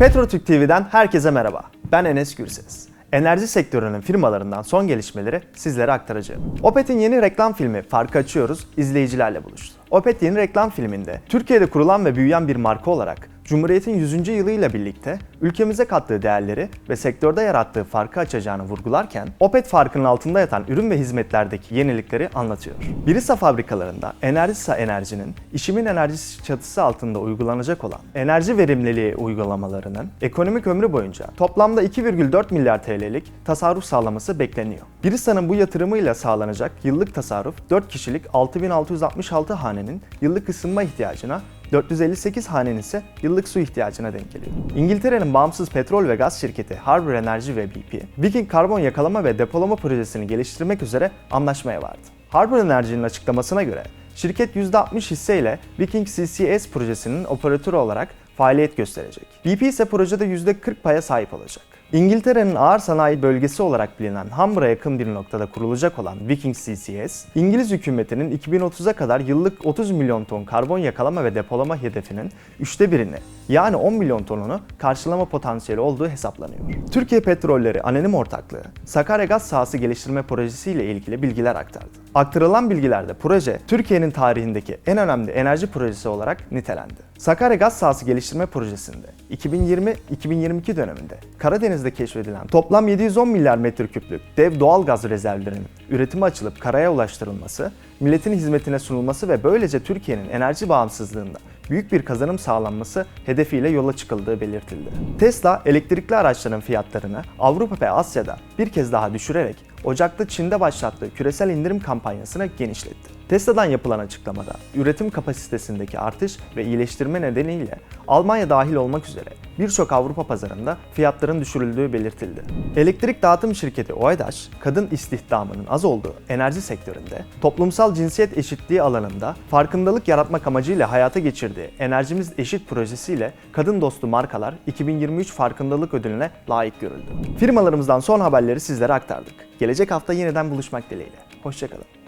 Petrotürk TV'den herkese merhaba. Ben Enes Gürses. Enerji sektörünün firmalarından son gelişmeleri sizlere aktaracağım. Opet'in yeni reklam filmi Farkı Açıyoruz izleyicilerle buluştu. Opet yeni reklam filminde Türkiye'de kurulan ve büyüyen bir marka olarak Cumhuriyet'in 100. yılıyla birlikte ülkemize kattığı değerleri ve sektörde yarattığı farkı açacağını vurgularken, Opet farkının altında yatan ürün ve hizmetlerdeki yenilikleri anlatıyor. Birisa fabrikalarında Enerjisa Enerji'nin işimin enerjisi çatısı altında uygulanacak olan enerji verimliliği uygulamalarının ekonomik ömrü boyunca toplamda 2,4 milyar TL'lik tasarruf sağlaması bekleniyor. Birisa'nın bu yatırımıyla sağlanacak yıllık tasarruf 4 kişilik 6666 hanenin yıllık ısınma ihtiyacına 458 hanenin ise yıllık su ihtiyacına denk geliyor. İngiltere'nin bağımsız petrol ve gaz şirketi Harbour Energy ve BP, Viking karbon yakalama ve depolama projesini geliştirmek üzere anlaşmaya vardı. Harbour Energy'nin açıklamasına göre şirket %60 hisseyle Viking CCS projesinin operatörü olarak faaliyet gösterecek. BP ise projede %40 paya sahip olacak. İngiltere'nin ağır sanayi bölgesi olarak bilinen Hamburg'a yakın bir noktada kurulacak olan Viking CCS, İngiliz hükümetinin 2030'a kadar yıllık 30 milyon ton karbon yakalama ve depolama hedefinin üçte birini yani 10 milyon tonunu karşılama potansiyeli olduğu hesaplanıyor. Türkiye Petrolleri Anonim Ortaklığı, Sakarya Gaz Sahası Geliştirme Projesi ile ilgili bilgiler aktardı. Aktarılan bilgilerde proje, Türkiye'nin tarihindeki en önemli enerji projesi olarak nitelendi. Sakarya Gaz Sahası Geliştirme Projesi'nde 2020-2022 döneminde Karadeniz'de keşfedilen toplam 710 milyar metreküplük dev doğal gaz rezervlerinin üretime açılıp karaya ulaştırılması, milletin hizmetine sunulması ve böylece Türkiye'nin enerji bağımsızlığında büyük bir kazanım sağlanması hedefiyle yola çıkıldığı belirtildi. Tesla elektrikli araçların fiyatlarını Avrupa ve Asya'da bir kez daha düşürerek Ocak'ta Çin'de başlattığı küresel indirim kampanyasını genişletti. Tesla'dan yapılan açıklamada üretim kapasitesindeki artış ve iyileştirme nedeniyle Almanya dahil olmak üzere birçok Avrupa pazarında fiyatların düşürüldüğü belirtildi. Elektrik dağıtım şirketi OEDAŞ, kadın istihdamının az olduğu enerji sektöründe toplumsal cinsiyet eşitliği alanında farkındalık yaratmak amacıyla hayata geçirdiği Enerjimiz Eşit projesiyle kadın dostu markalar 2023 farkındalık ödülüne layık görüldü. Firmalarımızdan son haberleri sizlere aktardık. Gelecek hafta yeniden buluşmak dileğiyle. Hoşçakalın.